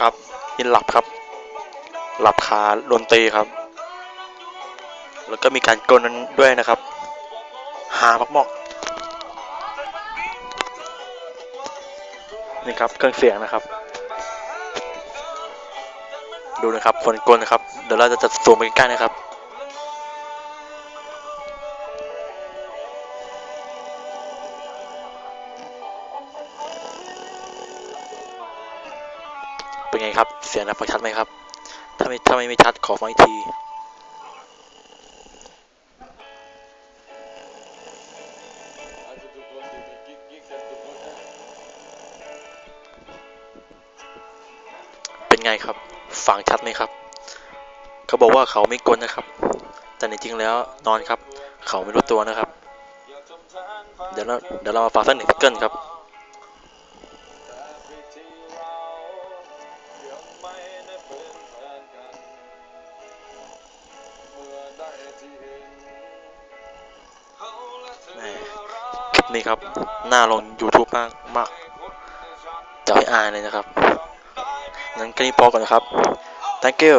ครับยินหลับครับ หลับคาโดนตีครับ แล้วก็มีการกลนนั้นด้วยนะครับ หามากๆนี่ครับเครื่องเสียงนะครับ ดูนะครับคนกลนะครับ เดี๋ยวเราจะจัดสูงไปใกล้ๆนะครับ เป็นไงครับ เสียงนะฟังชัดไหมครับ ถ้าไม่ถ้าไม่ไม่ชัดขอฟังอีกทีเป็นไงครับฟังชัดไหมครับ เขาบอกว่าเขาไม่กลนนะครับ แต่ในจริงแล้วนอนครับ เขาไม่รู้ตัวนะครับ เดี๋ยวเราเดี๋ยวเรามาฟังสักหนึ่งซิงเกิลครับ แหม่คลิปนี้ครับ หน้าลง YouTube มากมากจะให้อายเลยนะครับงั้นแค่นี้พอก่อนนะครับ thank you